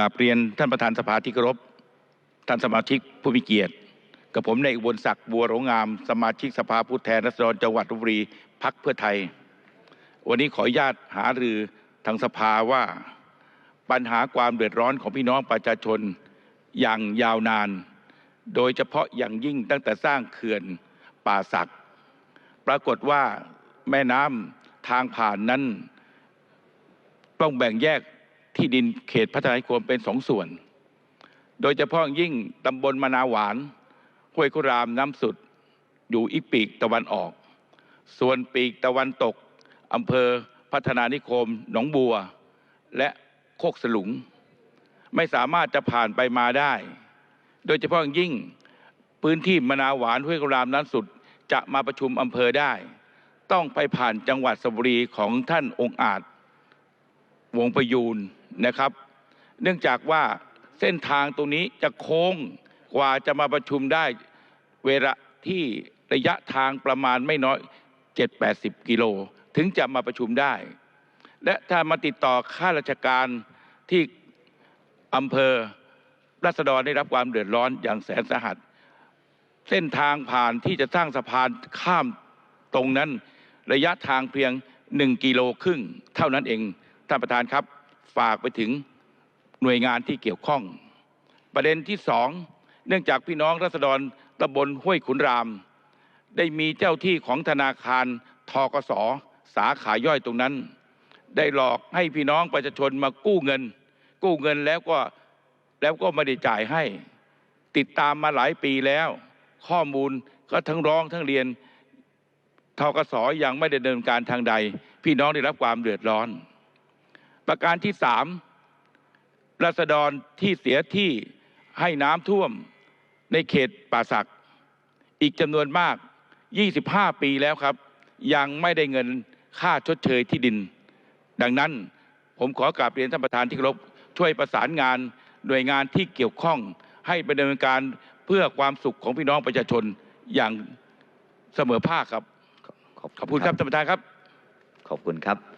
กราบเรียนท่านประธานสภาที่เคารพท่านสมาชิกผู้มีเกียรติ กับผมในอุบลศักดิ์บัวโรงงาม สมาชิกสภาผู้แทนราษฎรจังหวัดลพบุรีพักเพื่อไทย วันนี้ขออนุญาตหารือทางสภาว่าปัญหาความเดือดร้อนของพี่น้องประชาชนอย่างยาวนาน โดยเฉพาะอย่างยิ่งตั้งแต่สร้างเขื่อนป่าสักปรากฏว่าแม่น้ำทางผ่านนั้น ต้องแบ่งแยก ที่ดินเขตพัฒนานิคมเป็นสองส่วน โดยเฉพาะอย่างยิ่งตำบลมนาวหวานห้วยคุรามน้ำสุด อยู่อีกปีกตะวันออก ส่วนปีกตะวันตกอำเภอพัฒนานิคม หนองบัว และโคกสลุง ไม่สามารถจะผ่านไปมาได้ โดยเฉพาะอย่างยิ่งพื้นที่มนาวหวานห้วยคุรามน้ำสุดจะมาประชุมอำเภอได้ ต้องไปผ่านจังหวัดสระบุรีของท่านองค์อาจ วงประยูน นะครับ เนื่องจากว่าเส้นทางตรงนี้จะโค้งกว่าจะมาประชุมได้เวลาที่ระยะทางประมาณไม่น้อย 7-80 กิโล ถึงจะมาประชุมได้ และถ้ามาติดต่อข้าราชการที่อำเภอรัษฎรได้รับความเดือดร้อนอย่างแสนสาหัส เส้นทางผ่านที่จะสร้างสะพานข้ามตรงนั้น ระยะทางเพียง 1 กิโลครึ่งเท่านั้นเองท่านประธานครับ ฝากไปถึงหน่วยงานที่เกี่ยวข้อง ประเด็นที่สองเนื่องจากพี่น้องรัษฎรตำบลห้วยขุนราม ได้มีเจ้าที่ของธนาคารทกสสาขาย่อยตรงนั้น ได้หลอกให้พี่น้องประชาชนมากู้เงิน กู้เงินแล้วก็แล้วก็ไม่ได้จ่ายให้ ติดตามมาหลายปีแล้ว ข้อมูลก็ทั้งร้องทั้งเรียนทกสยังไม่ได้ดำเนินการทางใด พี่น้องได้รับความเดือดร้อน ประการที่สามรัษฎรที่เสียที่ให้น้ำท่วมในเขตป่าสักอีกจำนวนมาก 25 ปีแล้วครับ ยังไม่ได้เงินค่าชดเชยที่ดิน ดังนั้นผมขอกราบเรียนท่านประธานที่เคารพช่วยประสานงานหน่วยงานที่เกี่ยวข้องให้ไปดำเนินการเพื่อความสุขของพี่น้องประชาชนอย่างเสมอภาคครับ ขอบคุณครับท่านประธานครับ ขอบคุณครับถ้